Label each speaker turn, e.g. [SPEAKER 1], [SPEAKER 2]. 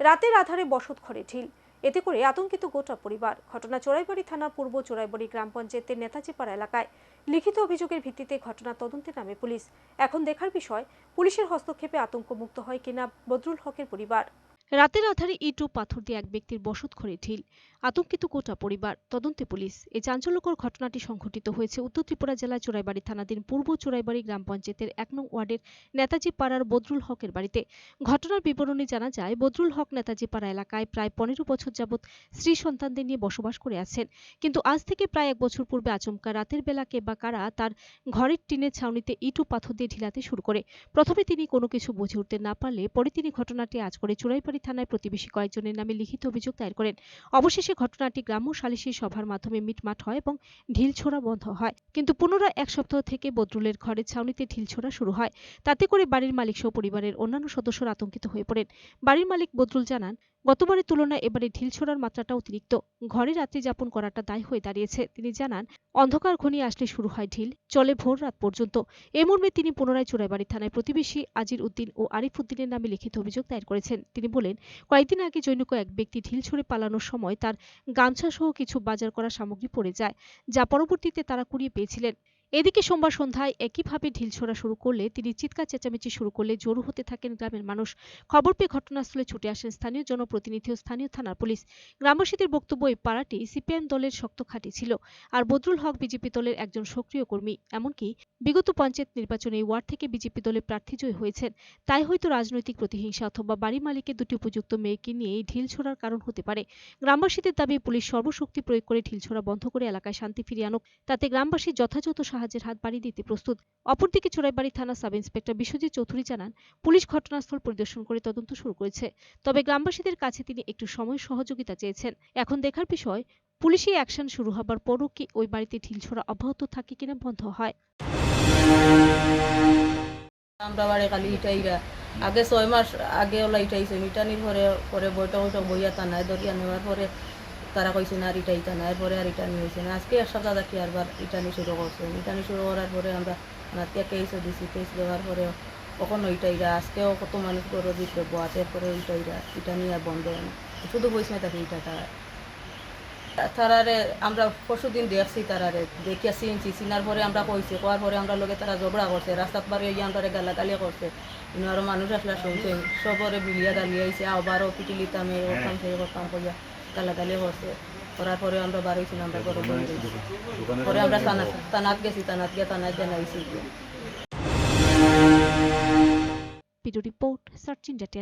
[SPEAKER 1] রাতের আধারে বসত ঘরে ঢিল। এতে করে আতঙ্কিত গোটা পরিবার। ঘটনা চোরাইবাড়ি থানা পূর্ব চোরাইবাড়ি গ্রাম পঞ্চায়েতের নেতাজিপাড়া এলাকায়। লিখিত অভিযোগের ভিত্তিতে ঘটনা তদন্তে নামে পুলিশ। এখন দেখার বিষয়, পুলিশের হস্তক্ষেপে আতঙ্কমুক্ত হয় কিনা বদরুল হকের পরিবার। রাতের আধারে ইট ও পাথর দিয়ে এক ব্যক্তির বসত ঘরে ঢিল। আতঙ্কিত গোটা পরিবার, তদন্তে পুলিশ। এই চাঞ্চল্যকর ঘটনাটি সংঘটিত হয়েছে উত্তর ত্রিপুরা জেলার চোরাইবাড়ি থানাধীন পূর্ব চোরাইবাড়ি গ্রাম পঞ্চায়েতের এক নং ওয়ার্ডের নেতাজি পাড়ার বদরুল হকের বাড়িতে। ঘটনার বিবরণী জানা যায়, বদরুল হক নেতাজি পাড়া এলাকায় প্রায় পনেরো বছর যাবৎ স্ত্রী সন্তানদের নিয়ে বসবাস করে আছেন। কিন্তু আজ থেকে প্রায় এক বছর পূর্বে আচমকা রাতের বেলা কে বা কারা তার ঘরের টিনের ছাউনিতে ইট ও পাথর দিয়ে ঢিলাতে শুরু করে। প্রথমে তিনি কোনো কিছু বুঝে উঠতে না পারলে পরে তিনি ঘটনাটি আজ করে চুরাইবাড়ি থানায় প্রতিবেশী কয়েকজনের নামে লিখিত অভিযোগ দায়ের করেন। অবশেষে ঘটনাটি গ্রাম্য সালিসি সভার মাধ্যমে মিটমাট হয় এবং ঢিল ছোড়া বন্ধ হয়। কিন্তু পুনরায় এক সপ্তাহ থেকে বদরুলের ঘরের ছাউনিতে ঢিল ছোড়া শুরু হয়। তাতে করে বাড়ির মালিক সহ পরিবারের অন্যান্য সদস্যরা আতঙ্কিত হয়ে পড়েন। বাড়ির মালিক বদরুল জানান, গতবারের তুলনায় এবারে ঢিল ছোড়ার মাত্রাটা অতিরিক্ত। ঘরে রাত্রি যাপন করাটা দায় হয়ে দাঁড়িয়েছে। তিনি জানান, অন্ধকার ঘনিয়ে আসলে শুরু হয় ঢিল, চলে ভোর রাত পর্যন্ত। এ মর্মে তিনি পুনরায় চোরাইবাড়ি থানায় প্রতিবেশী আজির উদ্দিন ও আরিফ উদ্দিনের নামে লিখিত অভিযোগ দায়ের করেছেন। তিনি বলেন কয়েকদিন আগে জৈনিক এক ব্যক্তি ঢিল ছুড়ে পালানোর সময় তার গামছা সহ কিছু বাজার করা সামগ্রী পড়ে যায়, যা পরবর্তীতে তারা কুড়িয়ে পেয়েছিলেন। এদিকে সোমবার সন্ধ্যায় একইভাবে ঢিল ছোড়া শুরু করলে তিনি চিৎকার চেঁচামেচি শুরু করলে জড়ো হতে থাকেন গ্রামের মানুষ। খবর পেয়ে ঘটনাস্থলে ছুটে আসেন স্থানীয় জনপ্রতিনিধি ও স্থানীয় থানার পুলিশ। গ্রামবাসীদের বক্তব্য এই পাড়াটি সিপিএম দলের শক্ত ঘাঁটি ছিল আর বদরুল হক বিজেপি দলের একজন সক্রিয় কর্মী। এমনকি বিগত পঞ্চায়েত নির্বাচনে ওয়ার্ড থেকে বিজেপি দলের প্রার্থী জয় হয়েছেন। তাই হয়তো রাজনৈতিক প্রতিহিংসা অথবা বাড়ি মালিকের দুটি উপযুক্ত মেয়েকে নিয়ে এই ঢিল ছোড়ার কারণ হতে পারে। গ্রামবাসীদের দাবি, পুলিশ সর্বশক্তি প্রয়োগ করে ঢিল ছোড়া বন্ধ করে এলাকায় শান্তি ফিরিয়ে আনুক। তাতে গ্রামবাসী যথাযথ সাহায্যের হাত বাড়িয়ে দিতে প্রস্তুত। অপরদিকে চোরাইবাড়ি থানা সাব ইন্সপেক্টর বিশ্বজিৎ চৌধুরী জানান, পুলিশ ঘটনাস্থল পরিদর্শন করে তদন্ত শুরু করেছে। তবে গ্রামবাসীদের কাছে তিনি একটু সময় সহযোগিতা চেয়েছেন। এখন দেখার বিষয়, পুলিশি অ্যাকশন শুরু হবার পরও কি ওই বাড়িতে ঢিল ছোড়া অব্যাহত থাকে কিনা বন্ধ হয়।
[SPEAKER 2] আমরা বাড়ি খালি ইটাইরা আগে ছয় মাস আগে ওলা ইটাইছে। ইটানির পরে পরে বৈঠক বৈঠক বইয়া তা নাই দরিয়া নেওয়ার পরে তারা কইছে না আর ইটাইতা না, এরপরে আর ইটানি হয়েছে না। আজকে এক সপ্তাহ থাকি আরবার ইটানি শুরু করছে। ইটানি শুরু করার পরে আমরা নাতিয়া কেসও দিছি। কেস দেওয়ার পরে কখনো ইটাইরা আজকেও কত মানুষ গরো দিতে বোয়াতে। পরে ইটাইরা ইটানি আর বন্ধ হয় না। শুধু বইস না তাকে থাকে ইটাটা তারারে আমরা পরশু দিন দেখছি তারারে, দেখিয়া চিনছি। চিনার পরে আমরা কইছি কোয়ার পরে আমরা লগে তারা ঝগড়া করছে। রাস্তাত পারে ইয়ে আমরা গালাগালি করছে। কিন্তু আরও মানুষ আসলে শুনছে সবরে বিলিয়া গালি আইছে আবারও পিটিলিতাম করতাম সেই করতাম কইয়া। গালাগালি করছে। করার পরে আমরা বাড়াইছি আমরা ঘরে পরে আমরা তানাত তানাত গেছি তানাত গিয়ে তানাত জানাইছি।
[SPEAKER 1] Video report সার্চিন India